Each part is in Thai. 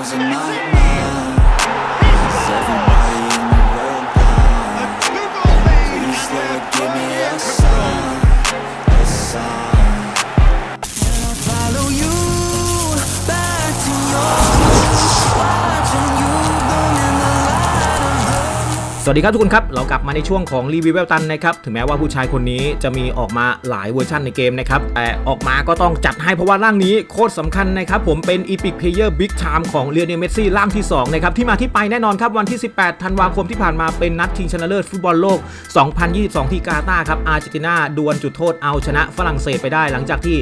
losing my mind. วัสดีครับทุกคนครับ เรากลับมาในช่วงของรีวิวเวลตันนะครับ ถึงแม้ว่าผู้ชายคนนี้จะมีออกมาหลายเวอร์ชันในเกมนะครับ แต่ออกมาก็ต้องจัดให้เพราะว่าร่างนี้โคตรสำคัญนะครับผมเป็น Epic Player Big Time ของเรียนเมสซี่ร่างที่2นะครับที่มาที่ไปแน่นอนครับวันที่ 18 ธันวาคมที่ผ่านมาเป็นนัดชิงชนะเลิศฟุตบอลโลก 2022 ที่กาตาร์ครับอาร์เจนตินาดวลจุดโทษเอาชนะฝรั่งเศสไปได้ หลังจากที่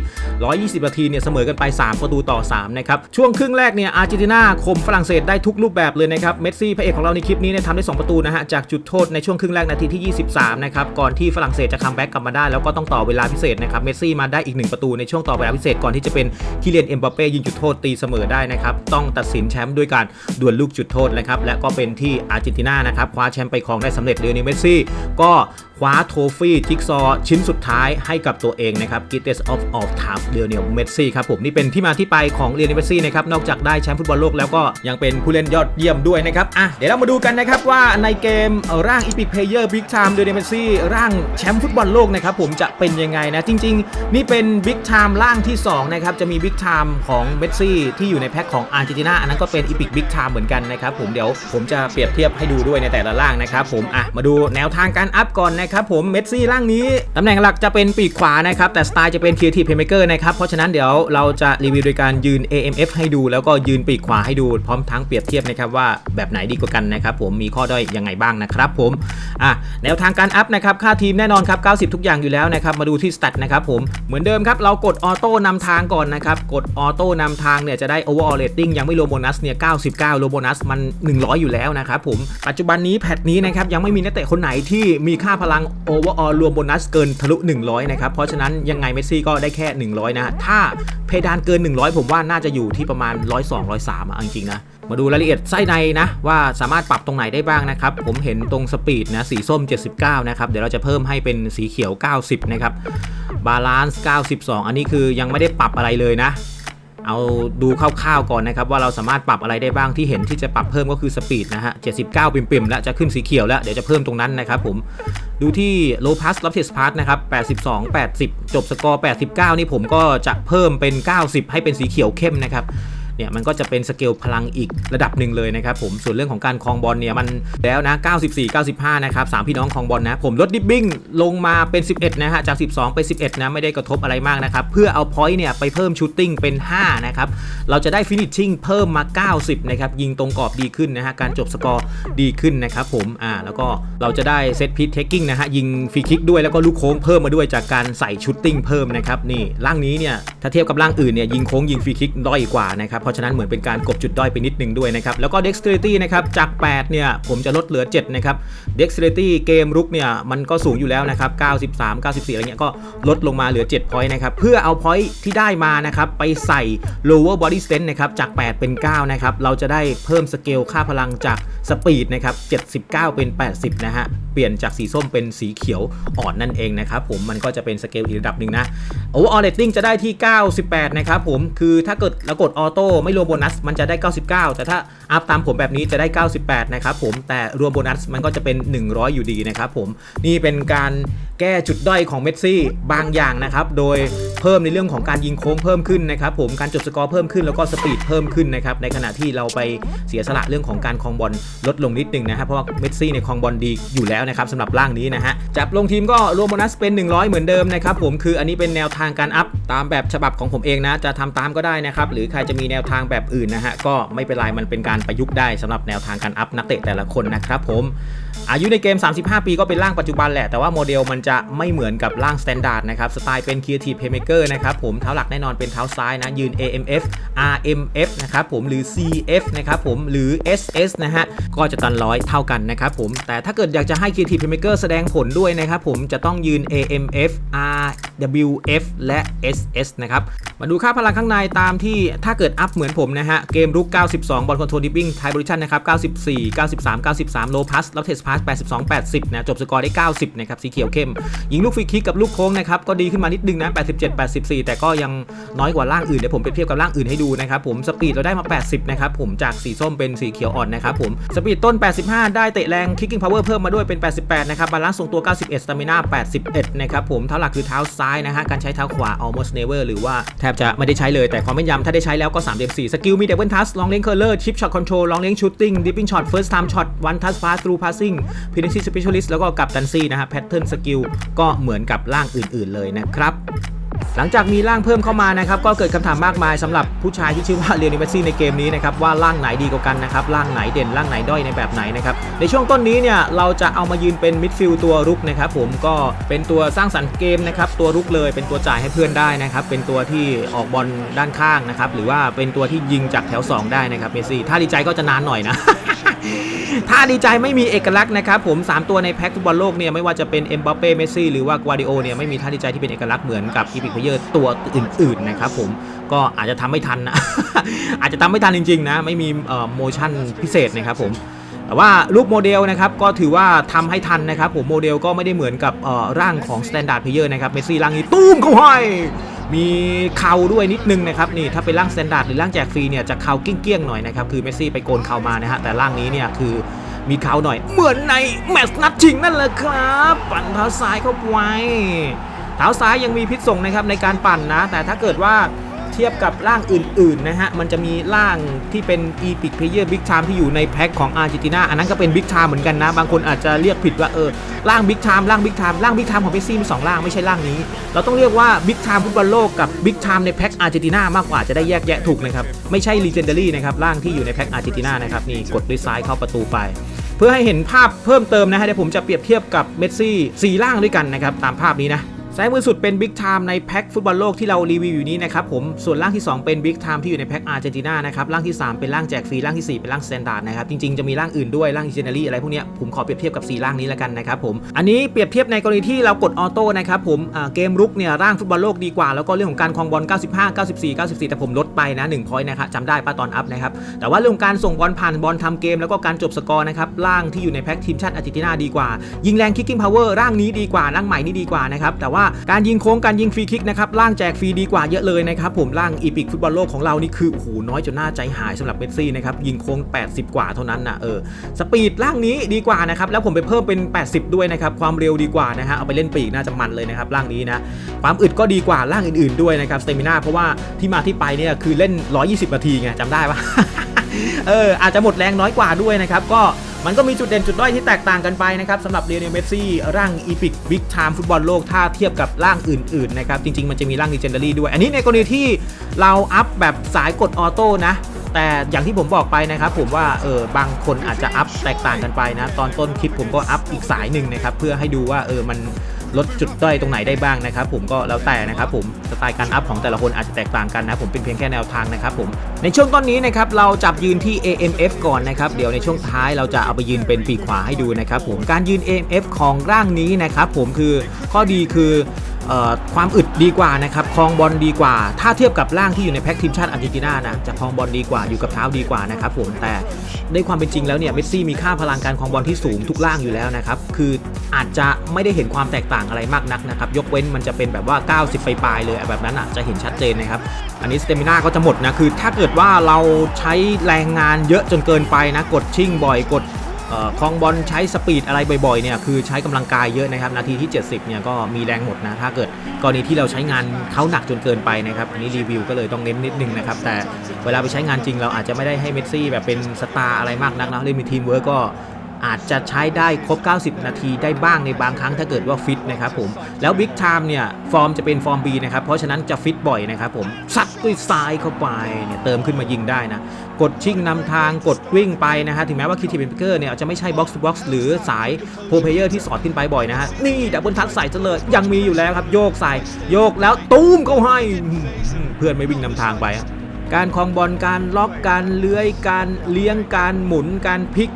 120 นาทีเนี่ยเสมอกันไป 3 ประตูต่อ 3 นะครับช่วงครึ่งแรกเนี่ยอาร์เจนตินาข่มฝรั่งเศสได้ทุกรูปแบบเลยนะครับเมสซี่พระเอกของเราในคลิปนี้เนี่ยทำได้ 2 ประตูนะฮะจากจุดโทษในช่วงครึ่งแรกนาทีที่ 23 นะครับ ก่อนที่ฝรั่งเศสจะคัมแบ็กกลับมาได้ แล้วก็ต้องต่อเวลาพิเศษนะครับ เมสซี่มาได้อีก 1 ประตูในช่วงต่อเวลาพิเศษก่อนที่จะเป็นคิเลียนเอ็มบัปเป้ยิงจุดโทษตีเสมอได้นะครับ ต้องตัดสินแชมป์ด้วยการดวลลูกจุดโทษนะครับ และก็เป็นที่อาร์เจนตินานะครับ คว้าแชมป์ไปครองได้สำเร็จเรียนเมสซี่ ก็ คว้าโทฟี่จิ๊กซอชิ้นสุดท้ายให้กับตัวเองนะครับ Greatest of all time เรียนเมสซี่ครับผม นี่เป็นที่มาที่ไปของเรียนเมสซี่นะครับ นอกจากได้แชมป์ฟุตบอลโลกแล้วก็ยังเป็นผู้เล่นยอดเยี่ยมด้วยนะครับ อะ เดี๋ยวเรามาดูกันนะครับว่าในเกมเอ่อร่าง Epic Player Big Time เรียนเมสซี่ร่างแชมป์ฟุตบอลโลกนะครับผมจะเป็นยังไงนะจริง ๆ นี่เป็น Big Time ร่างที่สองนะครับจะมี Big Time ของเมสซี่ที่อยู่ในแพ็คของอาร์เจนตินาอันนั้นก็เป็น Epic Big Time เหมือนกันนะครับผมเดี๋ยวผมจะเปรียบเทียบให้ดูด้วยในแต่ละร่างนะครับผมอะมาดูแนวทางการอัพก่อนนะครับผมเมสซี่ร่างนี้ตำแหน่งหลักจะเป็นปีกขวานะครับแต่สไตล์จะเป็น Creative Playmaker นะครับเพราะฉะนั้นเดี๋ยวเราจะรีวิวโดยการยืน AMF ให้ดูแล้วก็ยืนปีกขวาให้ดูพร้อมทั้งเปรียบเทียบนะครับว่าแบบไหนดีกว่ากันนะครับผมมีข้อด้อยยังไงบ้างนะครับผมอะแนวทางการอัพนะครับค่าทีมแน่นอนครับ90 ทุกอย่างอยู่แล้วนะครับมาดูที่สแตทนะครับผมเหมือนเดิมครับเรากดออโต้นำทางก่อนนะครับกดออโต้นำทางเนี่ยจะได้ overall rating ยังไม่รวมโบนัสเนี่ย99รวมโบนัสมัน 100 อยู่แล้วนะครับผมปัจจุบันนี้แพทนี้นะครับยังไม่มีนักเตะคนไหนที่มีค่าพลัง overall รวมโบนัสเกินทะลุ 100 นะครับ เพราะฉะนั้นยังไงเมสซี่ก็ได้แค่ 100 นะ ถ้าเพดานเกิน 100 ผมว่าน่าจะอยู่ที่ประมาณ 102 103อะเอาจริงๆนะมาดูรายละเอียดไส้ในนะ ว่าสามารถปรับตรงไหนได้บ้างนะครับ ผมเห็นตรงสปีดนะ สีส้ม 79 นะครับ เดี๋ยวเราจะเพิ่มให้เป็นสีเขียว 90 นะครับบาลานซ์92 อันนี้คือยังไม่ได้ปรับอะไรเลยนะ เอาดูคร่าวๆก่อนนะครับว่าเราสามารถปรับอะไรได้บ้างที่เห็นที่จะปรับเพิ่มก็คือสปีดนะฮะ 79 ปิ่มๆแล้วจะขึ้นสีเขียวแล้ว เดี๋ยวจะเพิ่มตรงนั้นนะครับผมดูที่ low pass love test pass นะครับ 82 80 จบสกอร์ 89 นี่ผมก็จะเพิ่มเป็น 90 ให้เป็นสีเขียวเข้มนะครับ เนี่ยมันก็จะเป็นสเกลพลังอีกระดับหนึ่งเลยนะครับผมส่วนเรื่องของการคลองบอลเนี่ยมันแล้วนะ 94 95 นะครับสามพี่น้องคลองบอลนะ ผมลดดิบบิ้งลงมาเป็น 11 นะฮะจาก 12 ไป 11 นะไม่ได้กระทบอะไรมากนะครับเพื่อเอาพอยต์เนี่ยไปเพิ่มชูตติ้งเป็น 5 นะครับเราจะได้ฟินิชชิ่งเพิ่มมา 90 นะครับยิงตรงกรอบดีขึ้นนะฮะการจบสกอร์ดีขึ้นนะครับผมอ่าแล้วก็เราจะได้เซตพิทเทคกิ้งนะฮะยิงฟรีคิกด้วยแล้วก็ลูกโค้งเพิ่มมาด้วยจากการใส่ชูตติ้งเพิ่มนะครับนี่ร่างนี้เนี่ยถ้าเทียบกับร่างอื่นเนี่ยยิงโค้งยิงฟรีคิกด้อยกว่านะครับราะฉะนั้นเหมือนเป็นการกบจุดด้อยไปนิดนึงด้วยนะครับ แล้วก็ dexterity นะครับ จาก 8 เนี่ย ผมจะลดเหลือ 7 นะครับ dexterity เกมรุกเนี่ย มันก็สูงอยู่แล้วนะครับ 93 94 อะไรเงี้ย ก็ลดลงมาเหลือ 7 point นะครับ เพื่อเอา point ที่ได้มานะครับ ไปใส่ lower body strength นะครับ จาก 8 เป็น 9 นะครับ เราจะได้เพิ่มสเกลค่าพลังจากสปีดนะครับ 79 เป็น 80 นะฮะ เปลี่ยนจากสีส้มเป็นสีเขียวอ่อนนั่นเองนะครับผม มันก็จะเป็นสเกลอีกระดับหนึ่งนะ overall rating จะได้ที่ 98 นะครับผม คือถ้าเกิดเรากดออโต้ไม่รวมโบนัสมันจะได้ 99 แต่ถ้า อัพตามผมแบบนี้จะได้ 98 นะครับผมแต่รวมโบนัสมันก็จะเป็น 100 อยู่ดีนะครับผมนี่เป็นการแก้จุดด้อยของเมสซี่บางอย่างนะครับโดยเพิ่มในเรื่องของการยิงโค้งเพิ่มขึ้นนะครับผมการจบสกอร์เพิ่มขึ้นแล้วก็สปีดเพิ่มขึ้นนะครับในขณะที่เราไปเสียสละเรื่องของการครองบอลลดลงนิดนึงนะครับเพราะว่าเมสซี่ในครองบอลดีอยู่แล้วนะครับสำหรับร่างนี้นะฮะจับลงทีมก็รวมโบนัสเป็น 100 เหมือนเดิมนะครับผมคืออันนี้เป็นแนวทางการอัพตามแบบฉบับของผมเองนะจะทำตามก็ได้นะครับหรือใครจะมีแนวทางแบบอื่นนะฮะก็ไม่เป็นไรมันเป็นการประยุกต์ได้สำหรับแนวทางการอัพนักเตะแต่ละคนนะครับผม อายุในเกม 35 ปีก็เป็นร่างปัจจุบันแหละ แต่ว่าโมเดลมันจะไม่เหมือนกับร่างสแตนดาร์ดนะครับ สไตล์เป็น Creative Playmaker นะครับผม เท้าหลักแน่นอนเป็นเท้าซ้ายนะ ยืน AMF RMF นะครับผม หรือ CF นะครับผม หรือ SS นะฮะ ก็จะตันร้อยเท่ากันนะครับผม แต่ถ้าเกิดอยากจะให้ Creative Playmaker แสดงผลด้วยนะครับผม จะต้องยืน AMF RWF และ SS นะครับ มาดูค่าพลังข้างในตามที่ถ้าเกิดอัพเหมือนผมนะฮะ เกมรุก 92 บอลคอนโทรลดิปปิ้งไทบริชันนะครับ 94 93 93 โลพัสแล้วเทสาส 82 80 นะจบสกอร์ได้ 90 นะครับสีเขียวเข้ม ยิงลูกฟรีคิกกับลูกโค้งนะครับก็ดีขึ้นมานิดนึงนะ 87 84 แต่ก็ยังน้อยกว่าร่างอื่นเดี๋ยวผมเปรียบเทียบกับร่างอื่นให้ดูนะครับผมสปีดเราได้มา 80 นะครับผมจากสีส้มเป็นสีเขียวอ่อนนะครับผมสปีดต้น 85 ได้เตะแรง kicking power เพิ่มมาด้วยเป็น 88 นะครับบาลานซ์ทรงตัว 91 stamina 81 นะครับผมเท้าหลักคือเท้าซ้ายนะฮะการใช้เท้าขวา almost never หรือว่าแทบจะไม่ได้ใช้เลยแต่ความแม่นยำถ้าได้ใช้แล้วก็3เดม4สกิลมี double touch long range curler chip shot control long range shooting dipping shot first time shot one touch pass through passing finishing specialist แล้วก็กับดันซี่นะฮะ pattern skill ก็เหมือนกับร่างอื่น ๆ เลยนะครับหลังจากมีร่างเพิ่มเข้ามานะครับก็เกิดคำถามมากมายสำหรับผู้ชายที่ชื่อว่าเรียนเมซี่ในเกมนี้นะครับว่าร่างไหนดีกว่ากันนะครับร่างไหนเด่นร่างไหนด้อยในแบบไหนนะครับในช่วงต้นนี้เนี่ยเราจะเอามายืนเป็นมิดฟิลด์ตัวรุกนะครับผมก็เป็นตัวสร้างสรรค์เกมนะครับตัวรุกเลยเป็นตัวจ่ายให้เพื่อนได้นะครับเป็นตัวที่ออกบอลด้านข้างนะครับหรือว่าเป็นตัวที่ยิงจากแถว 2 ได้นะครับเมซี่ถ้าดีใจก็จะนานหน่อยนะ ถ้าดีใจไม่มีเอกลักษณ์นะครับผม 3 ตัวในแพ็กฟุตบอลโลกเนี่ยไม่ว่าจะเป็นเอ็มบัปเป้เมสซี่หรือว่ากวาดิโอเนี่ยไม่มีท่าดีใจที่เป็นเอกลักษณ์เหมือนกับอีพิกเพเยอร์ตัวอื่นๆนะครับผมก็อาจจะทำไม่ทันนะอาจจะทำไม่ทันจริงๆนะไม่มีโมชั่นพิเศษนะครับผมแต่ว่ารูปโมเดลนะครับก็ถือว่าทำให้ทันนะครับผมโมเดลก็ไม่ได้เหมือนกับเอ่อร่างของ Standard Player นะครับเมสซี่ร่างนี้ตุ้มเข้าให้ มีเข่าด้วยนิดนึงนะครับนี่ถ้าเป็นร่างสแตนดาร์ดหรือร่างแจกฟรีเนี่ยจะเข่าเกี้ยงๆหน่อยนะครับคือเมสซี่ไปโกนเข่ามานะฮะแต่ร่างนี้เนี่ยคือมีเข่าหน่อย เหมือนในแมตช์นัดชิงนั่นแหละครับปั่นเท้าซ้ายเข้าไวเท้าซ้ายยังมีพิษส่งนะครับในการปั่นนะ แต่ถ้าเกิดว่า ทียบกับร่างอื่นๆนะฮะ มันจะมีร่างที่เป็น Epic Player Big Time ที่อยู่ในแพ็คของอาร์เจนตินาอันนั้นก็เป็น Big Time เหมือนกันนะ บางคนอาจจะเรียกผิดว่าเออร่าง Big Time ร่าง Big Time ร่าง Big Time ของเมสซี่มีสองร่างไม่ใช่ร่างนี้ เราต้องเรียกว่า Big Time ฟุตบอลโลกกับ Big Time ในแพ็คอาร์เจนตินามากกว่าจะได้แยกแยะถูกนะครับไม่ใช่ Legendary นะครับร่างที่อยู่ในแพ็คอาร์เจนตินานะครับนี่กดด้วยซ้ายเข้าประตูไปเพื่อให้เห็นภาพเพิ่มเติมนะฮะเดี๋ยวผมจะเปรียบเทียบกับเมสซี่สี่ร่างด้วยกันนะครับตามภาพนี้นะ ซ้ายมือสุดเป็นบิ๊กไทม์ในแพ็คฟุตบอลโลกที่เรารีวิวอยู่นี้นะครับผมส่วนร่างที่ 2 เป็นบิ๊กไทม์ที่อยู่ในแพ็คอาร์เจนตินานะครับร่างที่ 3 เป็นร่างแจกฟรีร่างที่ 4 เป็นร่างสแตนดาร์ดนะครับจริงๆจะมีร่างอื่นด้วยร่างอิเจเนอรี่อะไรพวกนี้ผมขอเปรียบเทียบกับ4ร่างนี้แล้วกันนะครับผมอันนี้เปรียบเทียบในกรณีที่เรากดออโต้นะครับผมเกมรุกเนี่ยร่างฟุตบอลโลกดีกว่า แล้วก็เรื่องของการครองบอล 95 94 94 แต่ผมลดไปนะ1พอยต์นะครับจำได้ป้าตอนอัพนะครับแต่ว่าเรื่องการส่งบอลผ่านบอลทำเกม แล้วก็การจบสกอร์นะครับร่างที่อยู่ในแพ็คทีมชาติอาร์เจนตินาดีกว่ายิงแรงคิกกิ้งพาวเวอร์ร่างนี้ดีกว่าร่างใหม่นี่ดีกว่านะครับแต่ว่าการยิงโค้งการยิงฟรีคิกนะครับร่างแจกฟรีดีกว่าเยอะเลยนะครับผมร่างอีพิกฟุตบอลโลกของเรานี่คือโอ้โหน้อยจนน่าใจหายสำหรับเมสซี่นะครับยิงโค้ง 80 กว่าเท่านั้นนะเออสปีดร่างนี้ดีกว่านะครับแล้วผมไปเพิ่มเป็น 80 ด้วยนะครับความเร็วดีกว่านะฮะเอาไปเล่นปีกน่าจะมันเลยนะครับร่างนี้นะความอึดก็ดีกว่าร่างอื่นๆด้วยนะครับสเตมินาเพราะว่าที่มาที่ไปเนี่ยคือเล่น 120 นาทีไงจำได้ปะเอออาจจะหมดแรงน้อยกว่าด้วยนะครับก็ มันก็มีจุดเด่นจุดด้อยที่แตกต่างกันไปนะครับสำหรับเรียนเมสซี่ร่างอีพิกบิ๊กไทม์ฟุตบอลโลกถ้าเทียบกับร่างอื่นๆนะครับจริงๆมันจะมีร่างดีเจนเดอรี่ด้วย อันนี้ในกรณีที่เราอัพแบบสายกดออโต้นะแต่อย่างที่ผมบอกไปนะครับผมว่าเออบางคนอาจจะอัพแตกต่างกันไปนะ ตอนต้นคลิปผมก็อัพอีกสายหนึ่งนะครับเพื่อให้ดูว่าเออมัน ลดจุดด้อยตรงไหนได้บ้างนะครับผมก็แล้วแต่นะครับผมสไตล์การอัพของแต่ละคนอาจจะแตกต่างกันนะผมเป็นเพียงแค่แนวทางนะครับผมในช่วงต้นนี้นะครับเราจับยืนที่ AMF ก่อนนะครับเดี๋ยวในช่วงท้ายเราจะเอาไปยืนเป็นปีกขวาให้ดูนะครับผมการยืน AMF ของร่างนี้นะครับผมคือข้อดีคือเอ่อ ความอึดดีกว่านะครับคลองบอลดีกว่า ถ้าเทียบกับร่างที่อยู่ในแพ็กทีมชาติอาร์เจนตินานะจะคลองบอลดีกว่าอยู่กับเท้าดีกว่านะครับผมแต่ในความเป็นจริงแล้วเนี่ยเมสซี่มีค่าพลังการคลองบอลที่สูงทุกร่างอยู่แล้วนะครับคืออาจจะไม่ได้เห็นความแตกต่างอะไรมากนักนะครับยกเว้นมันจะเป็นแบบว่า 90 ไปปลายเลยแบบนั้นอะจะเห็นชัดเจนนะครับอันนี้สเตมิน่าก็จะหมดนะคือถ้าเกิดว่าเราใช้แรงงานเยอะจนเกินไปนะกดชิ่งบ่อยกด คลองบอลใช้สปีดอะไรบ่อยๆเนี่ยคือใช้กำลังกายเยอะนะครับ นาทีที่ 70เนี่ยก็มีแรงหมดนะ ถ้าเกิดกรณีที่เราใช้งานเขาหนักจนเกินไปนะครับ อันนี้รีวิวก็เลยต้องเน้นนิดนึงนะครับ แต่เวลาไปใช้งานจริงเราอาจจะไม่ได้ให้เมสซี่แบบเป็นสตาร์อะไรมากนักนะเล่นมีทีมเวิร์กก็ อาจจะใช้ได้ครบ 90 นาทีได้บ้างในบางครั้งถ้าเกิดว่าฟิตนะครับผม แล้วบิ๊กไทม์เนี่ย ฟอร์มจะเป็นฟอร์ม B นะครับ เพราะฉะนั้นจะฟิตบ่อยนะครับผมซัดด้วยซ้ายเข้าไปเนี่ยเติมขึ้นมายิงได้นะ กดชิ่งนำทางกดวิ่งไปนะฮะ ถึงแม้ว่าคิทีเบนเกอร์เนี่ยจะไม่ใช่บ็อกซ์บ็อกซ์หรือสายโปรเพเยอร์ที่สอดขึ้นไปบ่อยนะฮะ นี่ดับเบิลทัชใส่เลย ยังมีอยู่แล้วครับโยกใส่โยกแล้วตูมเขาให้เพื่อนไม่วิ่งนำทางไปอะการคลองบอลการล็อกการเลื้อยการเลี้ยงการหมุนการพลิก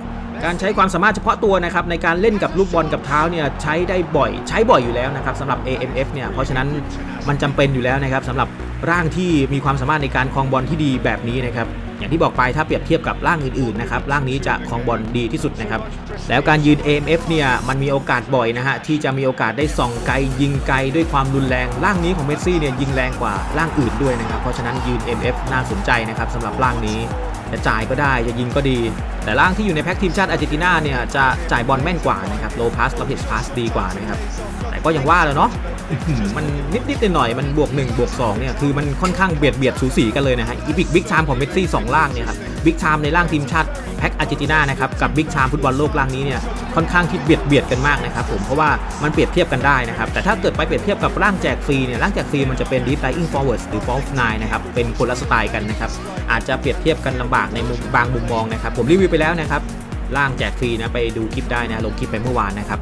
การใช้ความสามารถเฉพาะตัวนะครับในการเล่นกับลูกบอลกับเท้าเนี่ยใช้ได้บ่อย ใช้บ่อยอยู่แล้วนะครับสำหรับ AMF เนี่ยเพราะฉะนั้นมันจำเป็นอยู่แล้วนะครับสำหรับร่างที่มีความสามารถในการคลองบอลที่ดีแบบนี้นะครับอย่างที่บอกไปถ้าเปรียบเทียบกับร่างอื่นๆนะครับร่างนี้จะคลองบอลดีที่สุดนะครับแล้วการยืน AMF เนี่ยมันมีโอกาสบ่อยนะฮะที่จะมีโอกาสได้ส่องไกลยิงไกลด้วยความรุนแรง ร่างนี้ของเมสซี่เนี่ยยิงแรงกว่าร่างอื่นด้วยนะครับเพราะฉะนั้นยืน MF น่าสนใจนะครับสำหรับร่างนี้ จะจ่ายก็ได้จะยิงก็ดี แต่ร่างที่อยู่ในแพ็กทีมชาติอาร์เจนตินาเนี่ยจะจ่ายบอลแม่นกว่านะครับโลพาสและเพจพาสดีกว่านะครับแต่ก็ยังว่าแล้วเนาะอื้อหือมันนิดๆหน่อยๆมันบวก1บวก2เนี่ยคือมันค่อนข้างเบียดเบียดสูสีกันเลยนะฮะอีพิกบิ๊กชามของเมสซี่สองล่างเนี่ยครับบิ๊กชามในร่างทีมชาติแพ็กอาร์เจนตินานะครับกับบิ๊กชามฟุตบอลโลกล่างนี้เนี่ยค่อนข้างที่เบียดเบียดกันมากนะครับผมเพราะว่ามันเปรียบเทียบกันได้นะครับแต่ถ้าเกิดไปเปรียบเทียบกับร่างแจกฟรีเนี่ยร่างแจกฟรีมันจะเป็น deep lying forwards หรือ false nine นะครับเป็นคนละสไตล์กันนะครับอาจจะเปรียบเทียบกันลำบากในมุมบางมุมมองนะครับผมรีวิวไปแล้วนะครับร่างแจกฟรีนะไปดูคลิปได้นะลงคลิปไปเมื่อวานนะครับ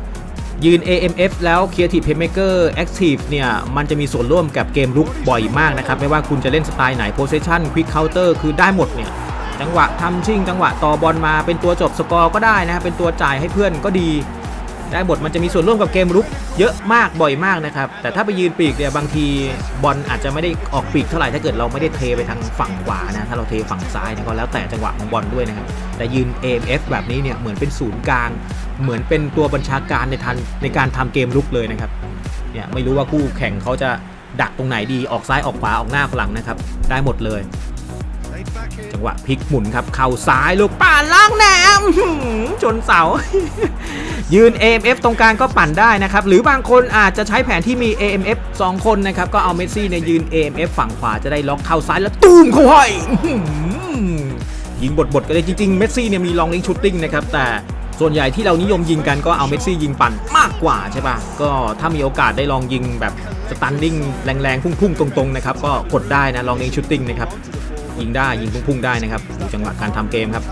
ยืน AMF แล้ว Creative Playmaker Active เนี่ย มันจะมีส่วนร่วมกับเกมลุกบ่อยมากนะครับ ไม่ว่าคุณจะเล่นสไตล์ไหน Possession Quick Counter คือได้หมดเนี่ย จังหวะทำชิ่ง จังหวะต่อบอลมาเป็นตัวจบสกอร์ก็ได้นะครับเป็นตัวจ่ายให้เพื่อนก็ดี ได้หมดมันจะมีส่วนร่วมกับเกมรุกเยอะมากบ่อยมากนะครับ แต่ถ้าไปยืนปีกเนี่ยบางทีบอลอาจจะไม่ได้ออกปีกเท่าไหร่ถ้าเกิดเราไม่ได้เทไปทางฝั่งขวานะถ้าเราเทฝั่งซ้ายเนี่ยก็แล้วแต่จังหวะของบอลด้วยนะครับแต่ยืน AMF แบบนี้เนี่ยเหมือนเป็นศูนย์กลาง เหมือนเป็นตัวบัญชาการในทันในการทำเกมลุกเลยนะครับเนี่ยไม่รู้ว่าคู่แข่งเขาจะดักตรงไหนดีออกซ้ายออกขวาออกหน้าฝรั่งนะครับ ได้หมดเลย จังหวะพลิกหมุนครับเข่าซ้ายลูกป่านล่างแหนมชนเสา ยืน AMF ตรงกลางก็ปั่นได้นะครับ หรือบางคนอาจจะใช้แผนที่มี AMF 2 คนนะครับ ก็เอาเมสซี่ในยยืน AMF ฝั่งขวาจะได้ล็อกเข้าซ้ายแล้วตูมเข้าให้ยิงบทๆก็ได้จริงๆเมสซี่เนี่ยมีลองลิงชูตติ้งนะครับแต่ส่วนใหญ่ที่เรานิยมยิงกันก็เอาเมสซี่ยิงปั่นมากกว่าใช่ปะก็ถ้ามีโอกาสได้ลองยิงแบบสตันดิ้งแรงๆ พุ่งๆ ตรงๆ นะครับ ก็กดได้นะ ลองลิงชูตติ้งนะครับ ยิงได้ยิงพุ่งๆได้นะครับดูจังหวะการทำเกมครับ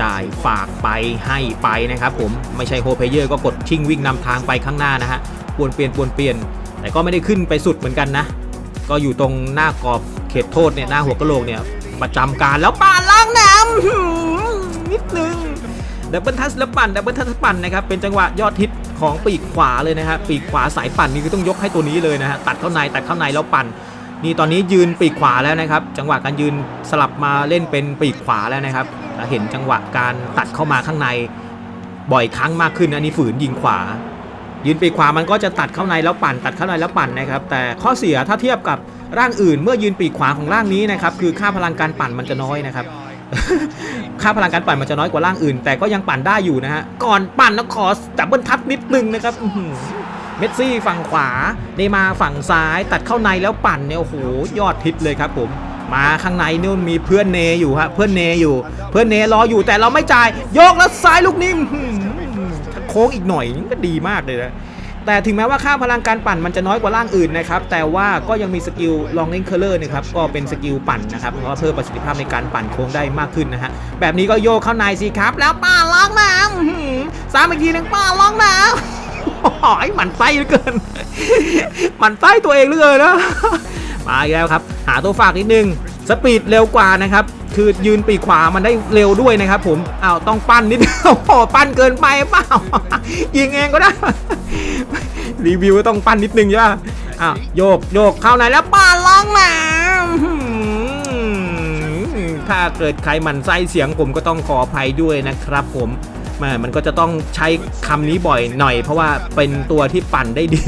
จ่ายฝากไปให้ไปนะครับ ผมไม่ใช่โฮเพเยอร์ก็กดชิงวิ่งนำทางไปข้างหน้านะฮะปวนเปลี่ยนปวนเปลี่ยน แต่ก็ไม่ได้ขึ้นไปสุดเหมือนกันนะ ก็อยู่ตรงหน้ากรอบเขตโทษเนี่ยหน้าหัวกะโหลกเนี่ยประจำการแล้วป่านล้างน้ำนิดนึงดับเบิลทัสแล้วปั่นดับเบิลทัสปั่นนะครับเป็นจังหวะยอดฮิตของปีกขวาเลยนะฮะปีกขวาสายปั่นนี่ก็ต้องยกให้ตัวนี้เลยนะฮะตัดเข้าในตัดเข้าในแล้วปั่น นี่ตอนนี้ยืนปีกขวาแล้วนะครับ จังหวะการยืนสลับมาเล่นเป็นปีกขวาแล้วนะครับเห็นจังหวะการตัดเข้ามาข้างในบ่อยครั้งมากขึ้นอันนี้ฝืนยิงขวา ยืนปีกขวามันก็จะตัดเข้าในแล้วปั่นตัดเข้าในแล้วปั่นนะครับ แต่ข้อเสียถ้าเทียบกับร่างอื่น เมื่อยืนปีกขวาของร่างนี้นะครับคือค่าพลังการปั่นมันจะน้อยนะครับค่าพลังการปั่นมันจะน้อยกว่าร่างอื่น แต่ก็ยังปั่นได้อยู่นะฮะก่อนปั่นนะขอดับเบิลทัชนิดนึงนะครับ เมสซี่ฝั่งขวาเนมาฝั่งซ้ายตัดเข้าในแล้วปั่นเนี่ยโอ้โหยอดฮิตเลยครับผมมาข้างในนู่นมีเพื่อนเนอยู่ฮะเพื่อนเนอยู่ เพื่อนเนรออยู่แต่เราไม่จ่ายโยกแล้วซ้ายลูกนี้อื้อหือถ้าโค้งอีกหน่อยก็ดีมากเลยนะแต่ถึงแม้ว่าค่าพลังการปั่นมันจะน้อยกว่าร่างอื่นนะครับ แต่ว่าก็ยังมีสกิลลองเล่นเคอร์เลอร์นะครับก็เป็นสกิลปั่นนะครับเพราะเพิ่มประสิทธิภาพในการปั่นโค้งได้มากขึ้นนะฮะแบบนี้ก็โยกเข้าในสิครับ แล้วป้าล้างน้ำอื้อหือสามอีกทีหนึ่งป้าล้างน้ำ โอ้ยหมันไส้เหลือเกิน หมันไส้ตัวเองเหลือเกินนะ มาอีกแล้วครับ หาตัวฝากนิดนึง สปีดเร็วกว่านะครับ คือยืนปีกขวามันได้เร็วด้วยนะครับผมอ้าวต้องปั้นนิดโอ้โหปั้นเกินไปเปล่า ยิงเองก็ได้ รีวิวต้องปั้นนิดนึงใช่ป่ะอ้าวโยกโยกเข้าไหนแล้วป้าล้องน้ำหืมถ้าเกิดใครหมั่นไส้เสียงผมก็ต้องขออภัยด้วยนะครับผม ม่มันก็จะต้องใช้คำนี้บ่อยหน่อย เพราะว่าเป็นตัวที่ปั่นได้ดี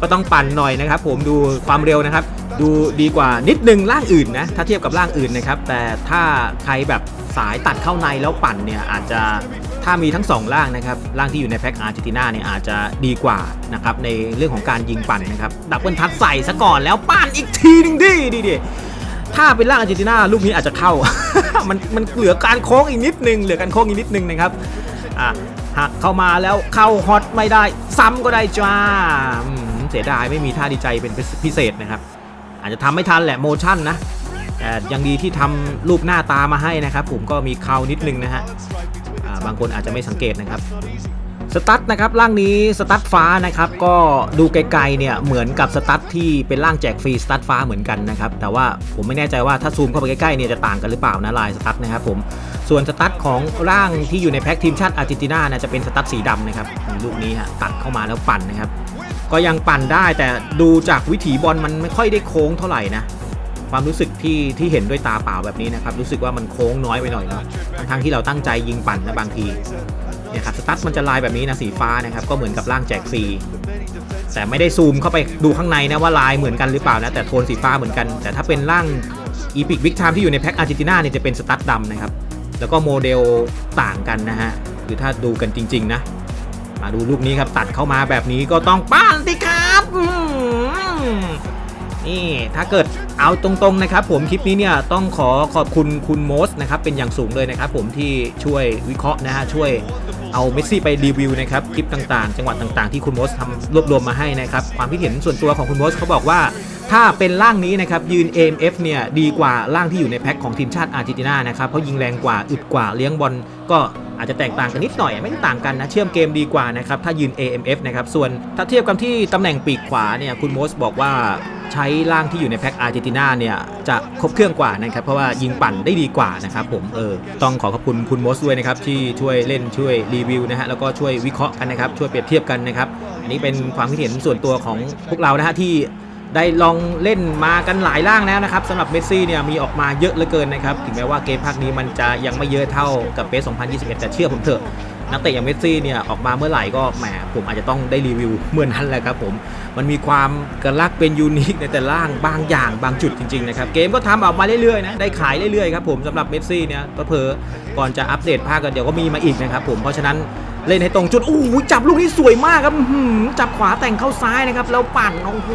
ก็ต้องปั่นหน่อยนะครับ ผมดูความเร็วนะครับ ดูดีกว่านิดนึงร่างอื่นนะถ้าเทียบกับร่างอื่นนะครับ แต่ถ้าใครแบบสายตัดเข้าในแล้วปั่นเนี่ยอาจจะถ้ามีทั้งสองร่างนะครับร่างที่อยู่ในแพ็คอาร์เจนตินาเนี่ยอาจจะดีกว่านะครับในเรื่องของการยิงปั่นนะครับดับเบิลทัชใส่ซะก่อนแล้วปั่นอีกทีหนึงดิดิดิ ถ้าเป็นร่างอาร์เจนตินาลูกนี้อาจจะเข้า มันมันเหลือการโค้งอีกนิดนึงเหลือการโค้งอีกนิดนึงนะครับอะหักเข้ามาแล้วเข้าฮอตไม่ได้ ซ้ำก็ได้จ้าเสียดายไม่มีท่าดีใจเป็นพิเศษนะครับ อาจจะทำไม่ทันแหละโมชั่นนะแต่ยังดีที่ทำรูปหน้าตามาให้นะครับ ผมก็มีเคานิดนึงนะฮะบางคนอาจจะไม่สังเกตนะครับ สตั๊ดนะครับร่างนี้สตั๊ดฟ้านะครับก็ดูไกลๆเนี่ยเหมือนกับสตั๊ดที่เป็นร่างแจกฟรีสตั๊ดฟ้าเหมือนกันนะครับแต่ว่าผมไม่แน่ใจว่าถ้าซูมเข้าไปใกล้ๆเนี่ยจะต่างกันหรือเปล่านะลายสตั๊ดนะครับผมส่วนสตั๊ดของร่างที่อยู่ในแพ็กทีมชาติอาร์เจนตินานะจะเป็นสตั๊ดสีดำนะครับลูกนี้ฮะตัดเข้ามาแล้วปั่นนะครับก็ยังปั่นได้แต่ดูจากวิถีบอลมันไม่ค่อยได้โค้งเท่าไหร่นะความรู้สึกที่ที่เห็นด้วยตาเปล่าแบบนี้นะครับรู้สึกว่ามันโค้งน้อยไปหน่อยเนาะทั้งที่เราตั้งใจยิงปั่นนะบางที เนี่ยครับสตั๊ดมันจะลายแบบนี้นะสีฟ้านะครับก็เหมือนกับร่างแจกฟรีแต่ไม่ได้ซูมเข้าไปดูข้างในนะว่าลายเหมือนกันหรือเปล่านะแต่โทนสีฟ้าเหมือนกัน แต่ถ้าเป็นร่างอีพิกวิกไทม์ที่อยู่ในแพ็คอาร์เจนตินาเนี่ยจะเป็นสตั๊ดดำนะครับแล้วก็โมเดลต่างกันนะฮะคือถ้าดูกันจริง ๆ นะ มาดูลูกนี้ครับตัดเข้ามาแบบนี้ก็ต้องป้านสิครับนี่ถ้าเกิดเอาตรงๆนะครับผมคลิปนี้เนี่ยต้องขอขอบคุณคุณโมสนะครับเป็นอย่างสูงเลยนะครับผมที่ช่วยวิเคราะห์นะฮะช่วย เอาเมสซี่ไปรีวิวนะครับคลิปต่างๆ จังหวัดต่างๆ ที่คุณโมสทำรวบรวมมาให้นะครับความคิดเห็นส่วนตัวของคุณโมสเขาบอกว่า ถ้าเป็นร่างนี้นะครับยืน AMF เนี่ยดีกว่าร่างที่อยู่ในแพ็คของทีมชาติอาร์เจนตินานะครับเพราะยิงแรงกว่าอึดกว่าเลี้ยงบอลก็อาจจะแตกต่างกันนิดหน่อยไม่ได้ต่างกันนะเชื่อมเกมดีกว่านะครับถ้ายืน AMF นะครับส่วนถ้าเทียบกันที่ตำแหน่งปีกขวาเนี่ยคุณโมสบอกว่า ใช้ร่างที่อยู่ในแพ็คอาร์เจนตินาเนี่ยจะครบเครื่องกว่านะครับเพราะว่ายิงปั่นได้ดีกว่านะครับผมเออต้องขอขอบคุณคุณโมสด้วยนะครับที่ช่วยเล่นช่วยรีวิวนะฮะแล้วก็ช่วยวิเคราะห์กันนะครับช่วยเปรียบเทียบกันนะครับอันนี้เป็นความคิดเห็นส่วนตัวของพวกเรานะฮะที่ได้ลองเล่นมากันหลายร่างแล้วนะครับสำหรับเมสซี่เนี่ยมีออกมาเยอะเหลือเกินนะครับถึงแม้ว่าเกมภาคนี้มันจะยังไม่เยอะเท่ากับเปส2021 แต่เชื่อผมเถอะ นักเตะอย่างเมสซี่เนี่ยออกมาเมื่อไหร่ก็แหมผมอาจจะต้องได้รีวิวเมื่อนั้นแหละครับผมมันมีความกระลักเป็นยูนิคในแต่ล่างบางอย่างบางจุดจริงๆนะครับเกมก็ทำออกมาเรื่อยๆนะได้ขายเรื่อยๆครับผมสำหรับเมสซี่เนี่ยเพอๆก่อนจะอัปเดตภาคกันเดี๋ยวก็มีมาอีกนะครับผมเพราะฉะนั้นเล่นให้ตรงจุดโอ้จับลูกนี้สวยมากครับจับขวาแต่งเข้าซ้ายนะครับแล้วปั่นโอ้โห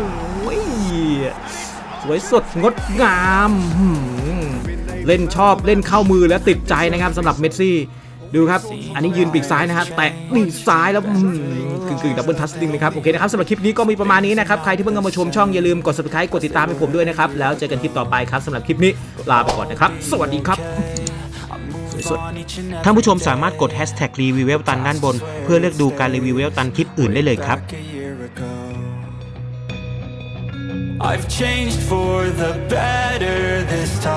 สวยสดงดงาม เล่นชอบเล่นเข้ามือและติดใจนะครับสำหรับเมสซี่ ดูครับ อันนี้ยืนปีกซ้ายนะฮะ แตะปีกซ้ายแล้วอื้อหือกึ่งดับเบิลทัสติงนะครับ โอเคนะครับสำหรับคลิปนี้ก็มีประมาณนี้นะครับ ใครที่เพิ่งเข้ามาชมช่องอย่าลืมกด subscribe กดติดตามให้ผมด้วยนะครับ แล้วเจอกันคลิปต่อไปครับสำหรับคลิปนี้ลาไปก่อนนะครับ สวัสดีครับสดท่านผู้ชมสามารถกด hashtag รีวิวเวลตันด้านบน เพื่อเลือกดูการรีวิวเวลตันคลิปอื่นได้เลยครับ I've changed for the better this time.